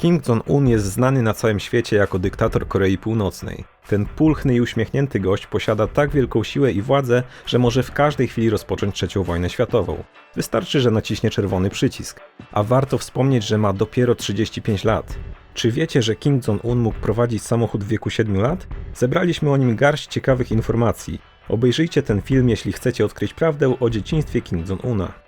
Kim Jong-un jest znany na całym świecie jako dyktator Korei Północnej. Ten pulchny i uśmiechnięty gość posiada tak wielką siłę i władzę, że może w każdej chwili rozpocząć trzecią wojnę światową. Wystarczy, że naciśnie czerwony przycisk. A warto wspomnieć, że ma dopiero 35 lat. Czy wiecie, że Kim Jong-un mógł prowadzić samochód w wieku 7 lat? Zebraliśmy o nim garść ciekawych informacji. Obejrzyjcie ten film, jeśli chcecie odkryć prawdę o dzieciństwie Kim Jong-una.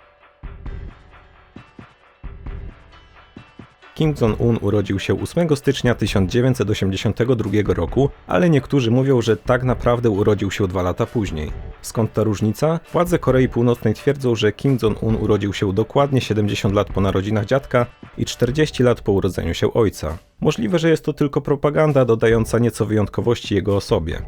Kim Jong-un urodził się 8 stycznia 1982 roku, ale niektórzy mówią, że tak naprawdę urodził się dwa lata później. Skąd ta różnica? Władze Korei Północnej twierdzą, że Kim Jong-un urodził się dokładnie 70 lat po narodzinach dziadka i 40 lat po urodzeniu się ojca. Możliwe, że jest to tylko propaganda dodająca nieco wyjątkowości jego osobie.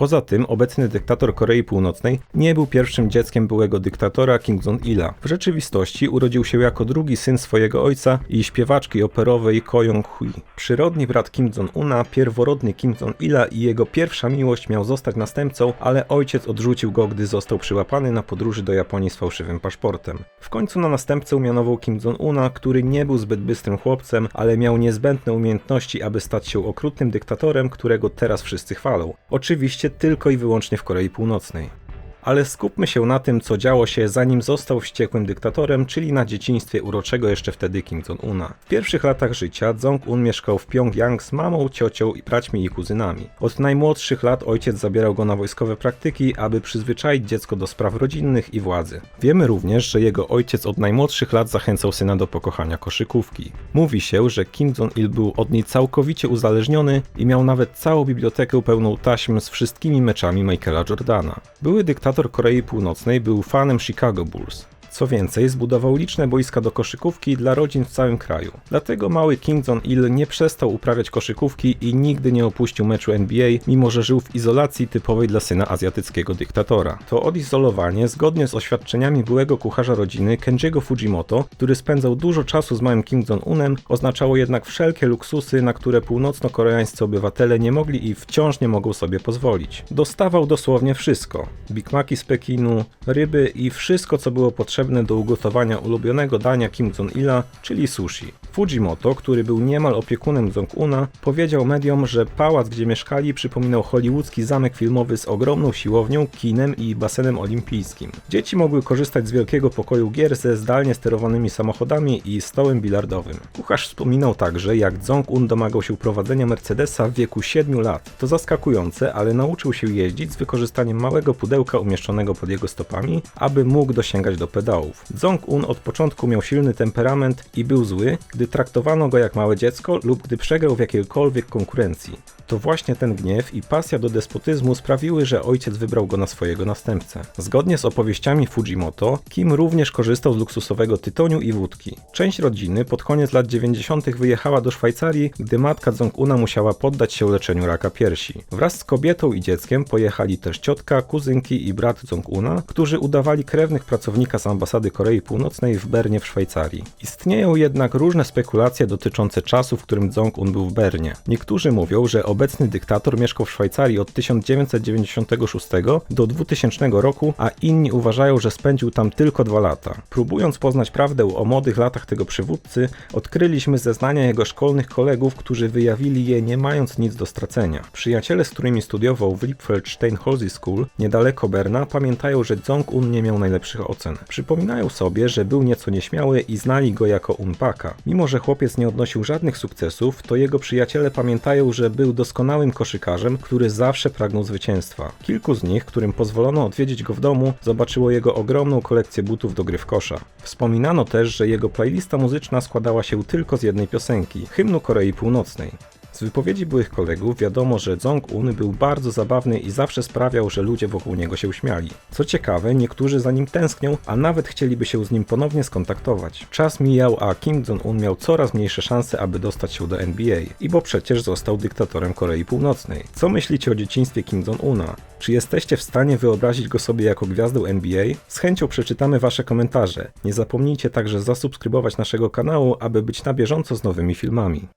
Poza tym obecny dyktator Korei Północnej nie był pierwszym dzieckiem byłego dyktatora Kim Jong-ila. W rzeczywistości urodził się jako drugi syn swojego ojca i śpiewaczki operowej Ko Jong-hui. Przyrodni brat Kim Jong-una, pierworodny Kim Jong-ila i jego pierwsza miłość miał zostać następcą, ale ojciec odrzucił go, gdy został przyłapany na podróży do Japonii z fałszywym paszportem. W końcu na następcę mianował Kim Jong-una, który nie był zbyt bystrym chłopcem, ale miał niezbędne umiejętności, aby stać się okrutnym dyktatorem, którego teraz wszyscy chwalą. Oczywiście tylko i wyłącznie w Korei Północnej. Ale skupmy się na tym, co działo się zanim został wściekłym dyktatorem, czyli na dzieciństwie uroczego jeszcze wtedy Kim Jong-una. W pierwszych latach życia Jong-un mieszkał w Pjongjang z mamą, ciocią i braćmi i kuzynami. Od najmłodszych lat ojciec zabierał go na wojskowe praktyki, aby przyzwyczaić dziecko do spraw rodzinnych i władzy. Wiemy również, że jego ojciec od najmłodszych lat zachęcał syna do pokochania koszykówki. Mówi się, że Kim Jong-il był od niej całkowicie uzależniony i miał nawet całą bibliotekę pełną taśm z wszystkimi meczami Michaela Jordana. Były dyktator dyktator Korei Północnej był fanem Chicago Bulls. Co więcej, zbudował liczne boiska do koszykówki dla rodzin w całym kraju. Dlatego mały Kim Jong-il nie przestał uprawiać koszykówki i nigdy nie opuścił meczu NBA, mimo że żył w izolacji typowej dla syna azjatyckiego dyktatora. To odizolowanie, zgodnie z oświadczeniami byłego kucharza rodziny Kenjiego Fujimoto, który spędzał dużo czasu z małym Kim Jong-unem, oznaczało jednak wszelkie luksusy, na które północno-koreańscy obywatele nie mogli i wciąż nie mogą sobie pozwolić. Dostawał dosłownie wszystko. Big Maci z Pekinu, ryby i wszystko co było potrzebne potrzebne do ugotowania ulubionego dania Kim Jong-ila, czyli sushi. Fujimoto, który był niemal opiekunem Jong-una, powiedział mediom, że pałac, gdzie mieszkali, przypominał hollywoodzki zamek filmowy z ogromną siłownią, kinem i basenem olimpijskim. Dzieci mogły korzystać z wielkiego pokoju gier ze zdalnie sterowanymi samochodami i stołem bilardowym. Kucharz wspominał także, jak Jong-un domagał się prowadzenia Mercedesa w wieku 7 lat. To zaskakujące, ale nauczył się jeździć z wykorzystaniem małego pudełka umieszczonego pod jego stopami, aby mógł dosięgać do pedału pedałów. Jong-un od początku miał silny temperament i był zły, gdy traktowano go jak małe dziecko lub gdy przegrał w jakiejkolwiek konkurencji. To właśnie ten gniew i pasja do despotyzmu sprawiły, że ojciec wybrał go na swojego następcę. Zgodnie z opowieściami Fujimoto, Kim również korzystał z luksusowego tytoniu i wódki. Część rodziny pod koniec lat 90. wyjechała do Szwajcarii, gdy matka Jong-una musiała poddać się leczeniu raka piersi. Wraz z kobietą i dzieckiem pojechali też ciotka, kuzynki i brat Jong-una, którzy udawali krewnych pracownika z ambasady Korei Północnej w Bernie w Szwajcarii. Istnieją jednak różne spekulacje dotyczące czasu, w którym Jong-un był w Bernie. Niektórzy mówią, że obecny dyktator mieszkał w Szwajcarii od 1996 do 2000 roku, a inni uważają, że spędził tam tylko dwa lata. Próbując poznać prawdę o młodych latach tego przywódcy, odkryliśmy zeznania jego szkolnych kolegów, którzy wyjawili je nie mając nic do stracenia. Przyjaciele, z którymi studiował w Liebfeldstein Halsey School, niedaleko Berna, pamiętają, że Jong-un nie miał najlepszych ocen. Przypominają sobie, że był nieco nieśmiały i znali go jako unpaka. Mimo, że chłopiec nie odnosił żadnych sukcesów, to jego przyjaciele pamiętają, że był doskonałym koszykarzem, który zawsze pragnął zwycięstwa. Kilku z nich, którym pozwolono odwiedzić go w domu, zobaczyło jego ogromną kolekcję butów do gry w kosza. Wspominano też, że jego playlista muzyczna składała się tylko z jednej piosenki hymnu Korei Północnej. Z wypowiedzi byłych kolegów wiadomo, że Jong-un był bardzo zabawny i zawsze sprawiał, że ludzie wokół niego się śmiali. Co ciekawe, niektórzy za nim tęsknią, a nawet chcieliby się z nim ponownie skontaktować. Czas mijał, a Kim Jong-un miał coraz mniejsze szanse, aby dostać się do NBA. I bo przecież został dyktatorem Korei Północnej. Co myślicie o dzieciństwie Kim Jong-una? Czy jesteście w stanie wyobrazić go sobie jako gwiazdę NBA? Z chęcią przeczytamy wasze komentarze. Nie zapomnijcie także zasubskrybować naszego kanału, aby być na bieżąco z nowymi filmami.